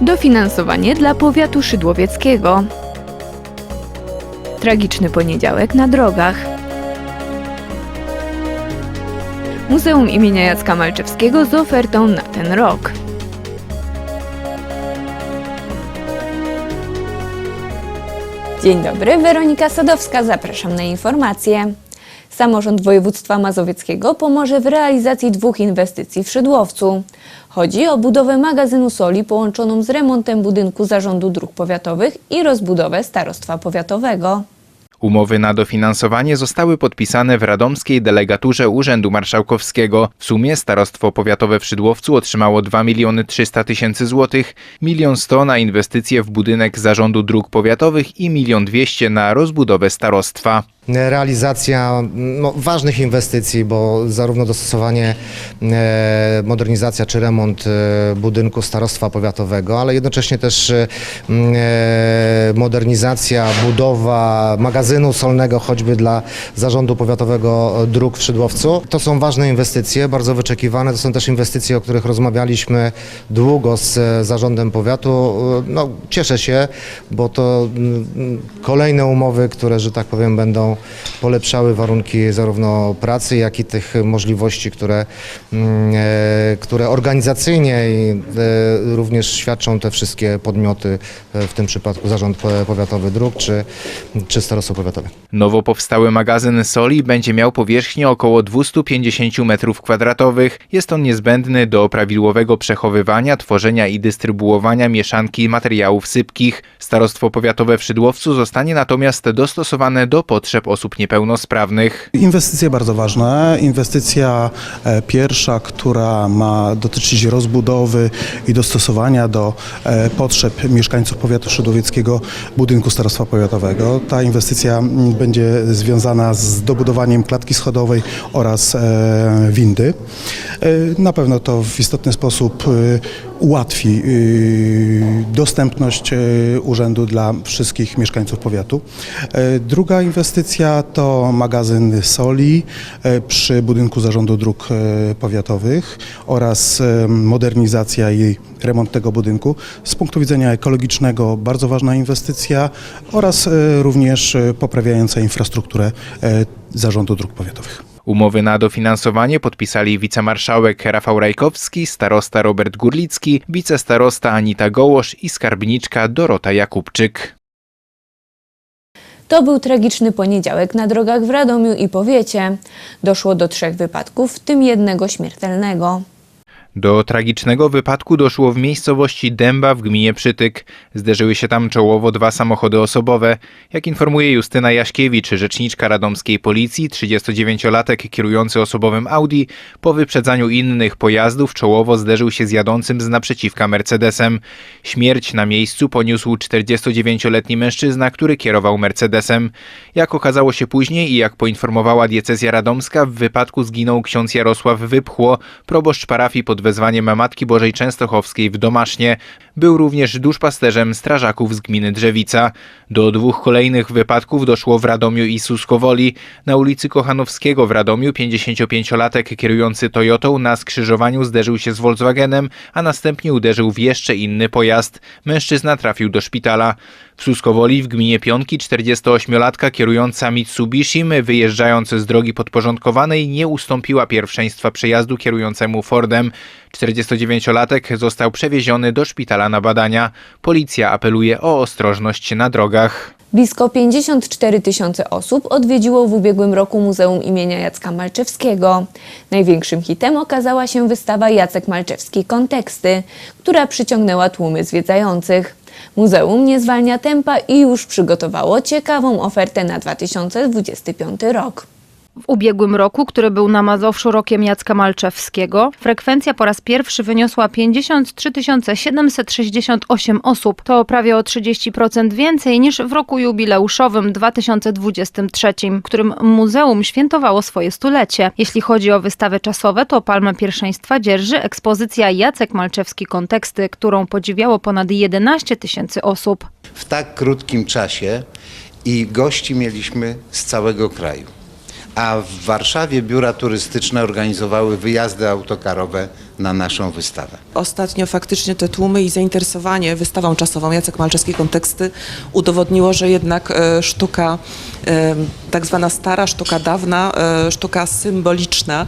Dofinansowanie dla powiatu szydłowieckiego. Tragiczny poniedziałek na drogach. Muzeum imienia Jacka Malczewskiego z ofertą na ten rok. Dzień dobry, Weronika Sadowska, zapraszam na informacje. Samorząd Województwa Mazowieckiego pomoże w realizacji dwóch inwestycji w Szydłowcu. Chodzi o budowę magazynu soli połączoną z remontem budynku Zarządu Dróg Powiatowych i rozbudowę Starostwa Powiatowego. Umowy na dofinansowanie zostały podpisane w radomskiej delegaturze Urzędu Marszałkowskiego. W sumie Starostwo Powiatowe w Szydłowcu otrzymało 2 miliony 300 tysięcy złotych, milion 100 na inwestycje w budynek Zarządu Dróg Powiatowych i milion 200 na rozbudowę starostwa. realizacja no, ważnych inwestycji, bo zarówno dostosowanie, e, modernizacja czy remont e, budynku starostwa powiatowego, ale jednocześnie też e, e, modernizacja, budowa magazynu solnego choćby dla Zarządu Powiatowego Dróg w Szydłowcu. To są ważne inwestycje, bardzo wyczekiwane. To są też inwestycje, o których rozmawialiśmy długo z e, Zarządem Powiatu. E, No, cieszę się, bo to mm, kolejne umowy, które, że tak powiem, będą polepszały warunki zarówno pracy, jak i tych możliwości, które, mm, e, które organizacyjnie i, e, również świadczą te wszystkie podmioty, e, w tym przypadku Zarząd Powiatowy Dróg czy, czy Starostwo Powiatowe. Nowo powstały magazyn soli będzie miał powierzchnię około 250 m2. Jest on niezbędny do prawidłowego przechowywania, tworzenia i dystrybuowania mieszanki materiałów sypkich. Starostwo Powiatowe w Szydłowcu zostanie natomiast dostosowane do potrzeb osób niepełnosprawnych. Inwestycje bardzo ważne. Inwestycja e, pierwsza, która ma dotyczyć rozbudowy i dostosowania do e, potrzeb mieszkańców powiatu szydłowieckiego budynku starostwa powiatowego. Ta inwestycja mm, będzie związana z dobudowaniem klatki schodowej oraz e, windy. E, Na pewno to w istotny sposób e, ułatwi e, dostępność e, urzędu dla wszystkich mieszkańców powiatu. E, Druga inwestycja to magazyn soli e, przy budynku Zarządu Dróg e, Powiatowych oraz modernizacja i remont tego budynku. Z punktu widzenia ekologicznego bardzo ważna inwestycja oraz również poprawiająca infrastrukturę Zarządu Dróg Powiatowych. Umowy na dofinansowanie podpisali wicemarszałek Rafał Rajkowski, starosta Robert Gurlicki, wicestarosta Anita Gołosz i skarbniczka Dorota Jakubczyk. To był tragiczny poniedziałek na drogach w Radomiu i powiecie. Doszło do trzech wypadków, w tym jednego śmiertelnego. Do tragicznego wypadku doszło w miejscowości Dęba w gminie Przytyk. Zderzyły się tam czołowo dwa samochody osobowe. Jak informuje Justyna Jaśkiewicz, rzeczniczka radomskiej policji, 39-latek kierujący osobowym Audi, po wyprzedzaniu innych pojazdów czołowo zderzył się z jadącym z naprzeciwka Mercedesem. Śmierć na miejscu poniósł 49-letni mężczyzna, który kierował Mercedesem. Jak okazało się później i jak poinformowała diecezja radomska, w wypadku zginął ksiądz Jarosław Wypchło, proboszcz parafii pod wezwaniem Matki Bożej Częstochowskiej w Domasznie. Był również duszpasterzem strażaków z gminy Drzewica. Do dwóch kolejnych wypadków doszło w Radomiu i Suskowoli. Na ulicy Kochanowskiego w Radomiu 55-latek kierujący Toyotą na skrzyżowaniu zderzył się z Volkswagenem, a następnie uderzył w jeszcze inny pojazd. Mężczyzna trafił do szpitala. W Suskowoli w gminie Pionki 48-latka kierująca Mitsubishi wyjeżdżając z drogi podporządkowanej nie ustąpiła pierwszeństwa przejazdu kierującemu Fordem. 49-latek został przewieziony do szpitala na badania. Policja apeluje o ostrożność na drogach. Blisko 54 tysiące osób odwiedziło w ubiegłym roku Muzeum imienia Jacka Malczewskiego. Największym hitem okazała się wystawa Jacek Malczewski Konteksty, która przyciągnęła tłumy zwiedzających. Muzeum nie zwalnia tempa i już przygotowało ciekawą ofertę na 2025 rok. W ubiegłym roku, który był na Mazowszu rokiem Jacka Malczewskiego, frekwencja po raz pierwszy wyniosła 53 768 osób. To prawie o 30% więcej niż w roku jubileuszowym 2023, w którym muzeum świętowało swoje stulecie. Jeśli chodzi o wystawy czasowe, to palmę pierwszeństwa dzierży ekspozycja Jacek Malczewski Konteksty, którą podziwiało ponad 11 tysięcy osób. w tak krótkim czasie i gości mieliśmy z całego kraju. A w Warszawie biura turystyczne organizowały wyjazdy autokarowe na naszą wystawę. Ostatnio faktycznie te tłumy i zainteresowanie wystawą czasową Jacek Malczewski konteksty udowodniło, że jednak e, sztuka e, tak zwana stara, sztuka dawna, e, sztuka symboliczna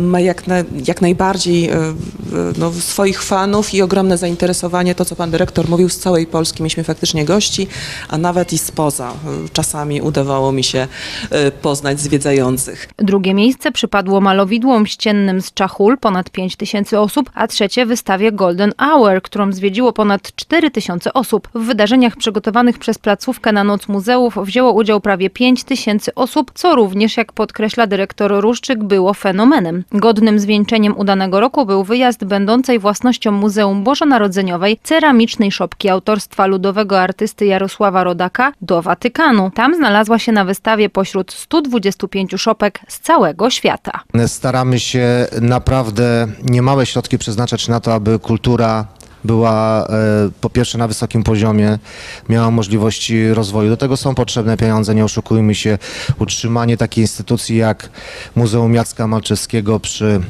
ma jak, na, jak najbardziej no, swoich fanów i ogromne zainteresowanie. To, co pan dyrektor mówił, z całej Polski mieliśmy faktycznie gości, a nawet i spoza. Czasami udawało mi się poznać zwiedzających. Drugie miejsce przypadło malowidłom ściennym z Czachul, ponad 5 tysięcy osób, a trzecie wystawie Golden Hour, którą zwiedziło ponad 4 tysiące osób. W wydarzeniach przygotowanych przez placówkę na Noc Muzeów wzięło udział prawie 5 tysięcy osób, co również, jak podkreśla dyrektor Ruszczyk, było fenomenem. Godnym zwieńczeniem udanego roku był wyjazd będącej własnością Muzeum Bożonarodzeniowej ceramicznej szopki autorstwa ludowego artysty Jarosława Rodaka do Watykanu. Tam znalazła się na wystawie pośród 125 szopek z całego świata. Staramy się naprawdę niemałe środki przeznaczać na to, aby kultura była e, po pierwsze na wysokim poziomie, miała możliwości rozwoju. Do tego są potrzebne pieniądze, nie oszukujmy się. Utrzymanie takiej instytucji jak Muzeum Jacka Malczewskiego przy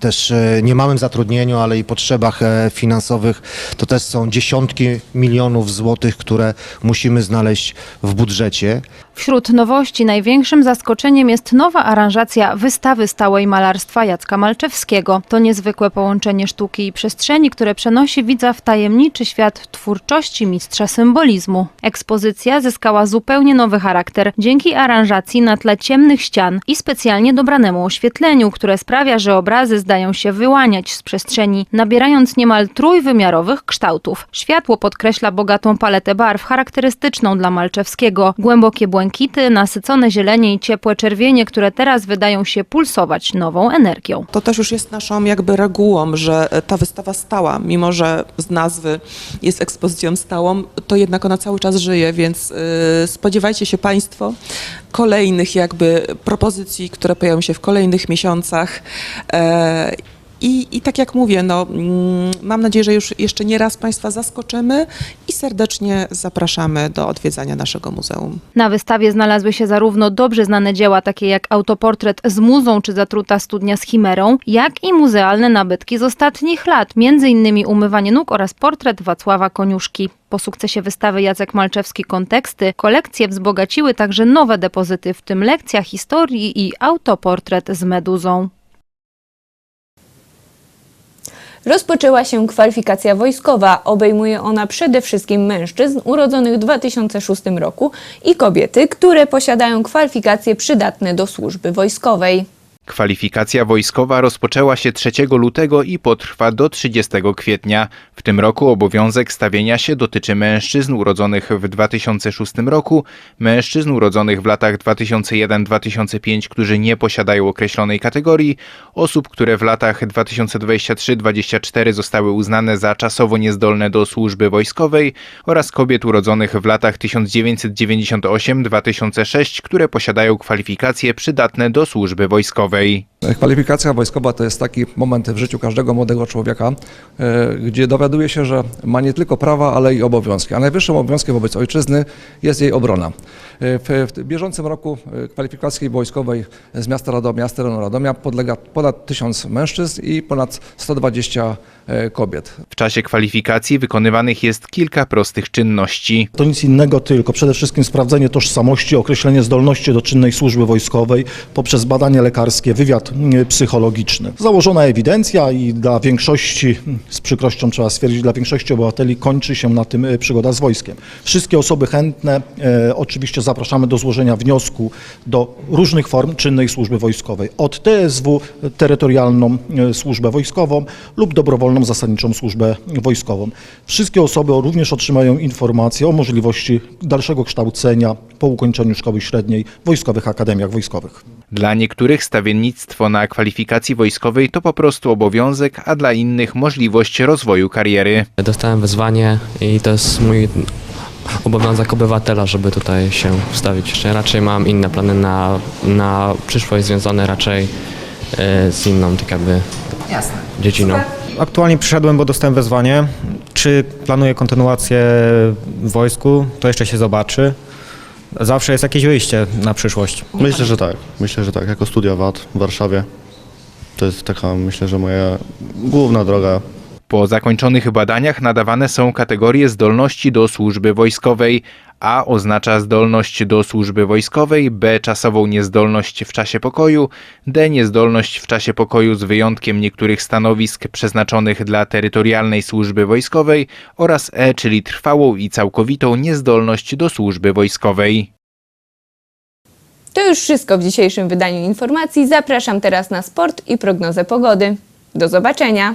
też e, niemałym zatrudnieniu, ale i potrzebach e, finansowych, to też są dziesiątki milionów złotych, które musimy znaleźć w budżecie. Wśród nowości największym zaskoczeniem jest nowa aranżacja wystawy stałej malarstwa Jacka Malczewskiego. To niezwykłe połączenie sztuki i przestrzeni, które przenosi widza w tajemniczy świat twórczości mistrza symbolizmu. Ekspozycja zyskała zupełnie nowy charakter dzięki aranżacji na tle ciemnych ścian i specjalnie dobranemu oświetleniu, które sprawia, że obrazy zdają się wyłaniać z przestrzeni, nabierając niemal trójwymiarowych kształtów. Światło podkreśla bogatą paletę barw charakterystyczną dla Malczewskiego. Głębokie błękity, nasycone zielenie i ciepłe czerwienie, które teraz wydają się pulsować nową energią. To też już jest naszą jakby regułą, że e, ta wystawa stała, mimo że z nazwy jest ekspozycją stałą, to jednak ona cały czas żyje, więc y, spodziewajcie się Państwo kolejnych jakby propozycji, które pojawią się w kolejnych miesiącach. I, I tak jak mówię, no, mm, mam nadzieję, że już jeszcze nie raz Państwa zaskoczymy i serdecznie zapraszamy do odwiedzania naszego muzeum. Na wystawie znalazły się zarówno dobrze znane dzieła, takie jak autoportret z muzą czy zatruta studnia z chimerą, jak i muzealne nabytki z ostatnich lat, m.in. umywanie nóg oraz portret Wacława Koniuszki. Po sukcesie wystawy Jacek Malczewski Konteksty kolekcje wzbogaciły także nowe depozyty, w tym lekcja historii i autoportret z meduzą. Rozpoczęła się kwalifikacja wojskowa. Obejmuje ona przede wszystkim mężczyzn urodzonych w 2006 roku i kobiety, które posiadają kwalifikacje przydatne do służby wojskowej. Kwalifikacja wojskowa rozpoczęła się 3 lutego i potrwa do 30 kwietnia. W tym roku obowiązek stawienia się dotyczy mężczyzn urodzonych w 2006 roku, mężczyzn urodzonych w latach 2001-2005, którzy nie posiadają określonej kategorii, osób, które w latach 2023-2024 zostały uznane za czasowo niezdolne do służby wojskowej oraz kobiet urodzonych w latach 1998-2006, które posiadają kwalifikacje przydatne do służby wojskowej. Kwalifikacja wojskowa to jest taki moment w życiu każdego młodego człowieka, e, gdzie dowiaduje się, że ma nie tylko prawa, ale i obowiązki. A najwyższym obowiązkiem wobec ojczyzny jest jej obrona. E, W, w bieżącym roku e, kwalifikacji wojskowej z miasta Radomia, z terenu Radomia podlega ponad 1000 mężczyzn i ponad 120 e, kobiet. W czasie kwalifikacji wykonywanych jest kilka prostych czynności. To nic innego, tylko przede wszystkim sprawdzenie tożsamości, określenie zdolności do czynnej służby wojskowej poprzez badanie lekarskie, wywiad mm, psychologiczny. Założona ewidencja i dla większości, z przykrością trzeba stwierdzić, dla większości obywateli kończy się na tym e, przygoda z wojskiem. Wszystkie osoby chętne e, oczywiście zapraszamy do złożenia wniosku do różnych form czynnej służby wojskowej. Od TSW, terytorialną e, służbę wojskową lub dobrowolną zasadniczą służbę wojskową. Wszystkie osoby również otrzymają informacje o możliwości dalszego kształcenia po ukończeniu szkoły średniej w wojskowych akademiach wojskowych. Dla niektórych stawiennictwo na kwalifikacji wojskowej to po prostu obowiązek, a dla innych możliwość rozwoju kariery. Dostałem wezwanie i to jest mój obowiązek obywatela, żeby tutaj się wstawić. Jeszcze raczej mam inne plany na, na przyszłość związane raczej e, z inną tak jakby dziedziną. Aktualnie przyszedłem, bo dostałem wezwanie. Czy planuję kontynuację w wojsku, to jeszcze się zobaczy. Zawsze jest jakieś wyjście na przyszłość. Myślę, że tak. Myślę, że tak. Jako studia VAT w Warszawie To jest taka, myślę, że moja główna droga Po zakończonych badaniach nadawane są kategorie zdolności do służby wojskowej. A oznacza zdolność do służby wojskowej, B czasową niezdolność w czasie pokoju, D niezdolność w czasie pokoju z wyjątkiem niektórych stanowisk przeznaczonych dla terytorialnej służby wojskowej oraz E, czyli trwałą i całkowitą niezdolność do służby wojskowej. To już wszystko w dzisiejszym wydaniu informacji. Zapraszam teraz na sport i prognozę pogody. Do zobaczenia!